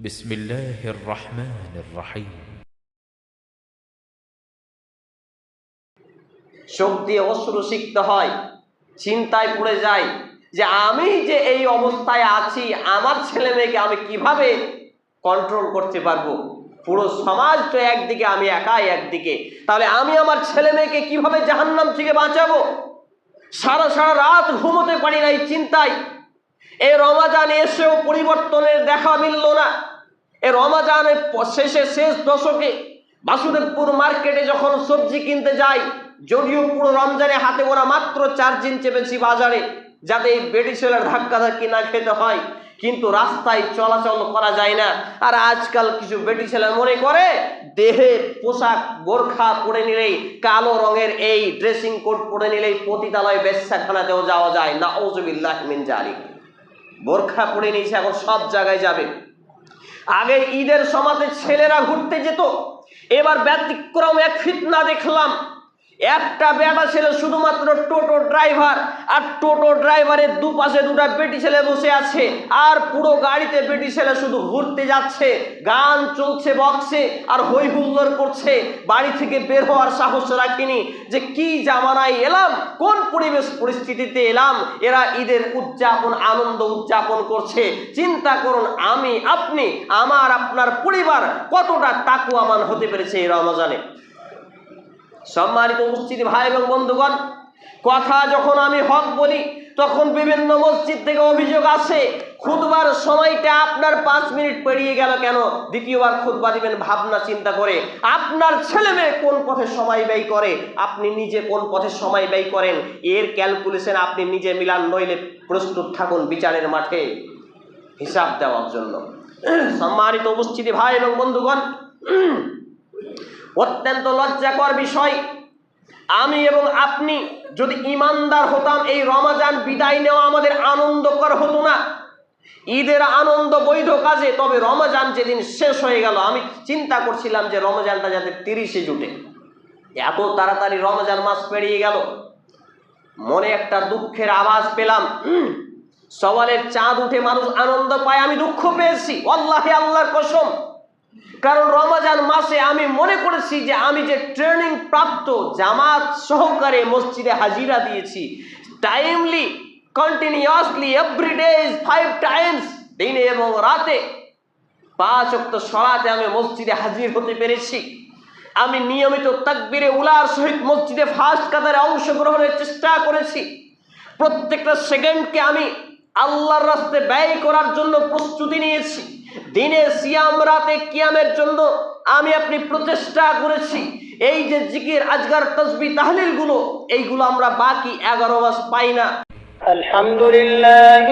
بسم الله الرحمن الرحيم চোখ দিয়ে অশ্রু শিখতে হয় চিন্তায় পড়ে যায় যে আমি যে এই অবস্থায় আছি আমার ছেলে মেয়েকে আমি কিভাবে কন্ট্রোল করতে পারবো পুরো সমাজ তো একদিকে আমি একাই একদিকে তাহলে আমি আমার ছেলে মেয়েকে কিভাবে জাহান্নাম থেকে বাঁচাবো সারা সারা রাত ঘুমোতে পারি না এই চিন্তায় এই রমাজান এসেও পরিবর্তনের দেখা মিলল না এই রমাজানের শেষে শেষ দশকে বাসুদেবপুর মার্কেটে যখন সবজি কিনতে যাই যদিও পুরো রমজানে হাতে গোনা মাত্র চার দিন চেপেছি বাজারে, যাতে এই বেটি ছেলের ধাক্কা ধাক্কি না খেতে হয়। কিন্তু রাস্তায় চলাচল করা যায় না। আর আজকাল কিছু বেটি ছেলে মনে করে, দেহে পোশাক বোরখা পরে নিলেই কালো রঙের এই ড্রেসিং কোড পরে নিলেই পতিতালয় বেশ্যাখানাতেও যাওয়া যায়। না ওজবিল্লাহ মিন জালিক বোরখা পরে নিয়েছে, এখন সব জায়গায় যাবে। আগে ঈদের সমাজে ছেলেরা ঘুরতে যেত এবার ব্যতিক্রম এক ফিতনা দেখলাম। একটা বেটা ছেলে শুধুমাত্র টোটো ড্রাইভার, আর টোটো ড্রাইভারের দুপাশে দুটা বেটি ছেলে বসে আছে, আর পুরো গাড়িতে বেটি ছেলে শুধু ঘুরতে যাচ্ছে, গান চলছে বক্সে আর হই হুল্লোড় করছে, বাড়ি থেকে বের হওয়ার সাহস রাখিনি, যে কি জামানায় এলাম, কোন পরিবেশ পরিস্থিতিতে এলাম, এরা ঈদের উদযাপন, আনন্দ উদযাপন করছে, চিন্তা করুন আমি, আপনি, আমার, আপনার পরিবার কতটা তাকুয়ামান হতে পেরেছে এই রমজানে। সম্মানিত উপস্থিতি ভাই এবং বন্ধুগণ, কথা যখন আমি হক বলি, তখন বিভিন্ন মসজিদ থেকে অভিযোগ আসে খুদবার সময়টা আপনার পাঁচ মিনিট পেরিয়ে গেল কেন? দ্বিতীয়বার খুদবা দিবেন, ভাবনা, চিন্তা করে। আপনার ছেলে মেয়ে কোন পথে সময় ব্যয় করে? আপনি নিজে কোন পথে সময় ব্যয় করেন? এর ক্যালকুলেশন আপনি নিজে মিলান, নইলে প্রস্তুত থাকুন বিচারের মাঠে। হিসাব দেওয়ার জন্য। সম্মানিত উপস্থিতি ভাই এবং বন্ধুগণ অত্যন্ত লজ্জাকর বিষয়। আমি এবং আপনি যদি ইমানদার হতাম, এই রমাজান বিদায় নেওয়া আমাদের আনন্দকর হতো না। ঈদের আনন্দ বৈধ কাজে, তবে রমজান যেদিন শেষ হয়ে গেল, আমি চিন্তা করছিলাম যে রমজানটা যাতে তিরিশে জুটে। এত তাড়াতাড়ি রমজান মাস পেরিয়ে গেল। মনে একটা দুঃখের আওয়াজ পেলাম। সওয়ালের চাঁদ উঠে মানুষ আনন্দ পায়, আমি দুঃখ পেয়েছি। আল্লাহে আল্লাহর কসম। কারণ রমাজান মাসে আমি মনে করেছি যে আমি যে ট্রেনিং প্রাপ্ত জামাত সহকারে মসজিদে হাজিরা দিয়েছি timely continuously every days five times দিনে এবং রাতে পাঁচ অক্ত সরাতে আমি মসজিদে হাজির হতে পেরেছি। আমি নিয়মিত তাকবিরে উলার সহিত মসজিদে ফার্স্ট কাতারে অংশগ্রহণের চেষ্টা করেছি। প্রত্যেকটা সেকেন্ডকে আমি আল্লাহর রাস্তায় ব্যয় করার জন্য প্রস্তুতি নিয়েছি। দিনে সিয়াম রাতে কিয়ামের জন্য আমি আপনি প্রচেষ্টা করেছি। এই যে জিকির, আজগার, তসবি তাহলিলগুলো এইগুলো আমরা বাকি এগারো মাস পাই না। আলহামদুলিল্লাহ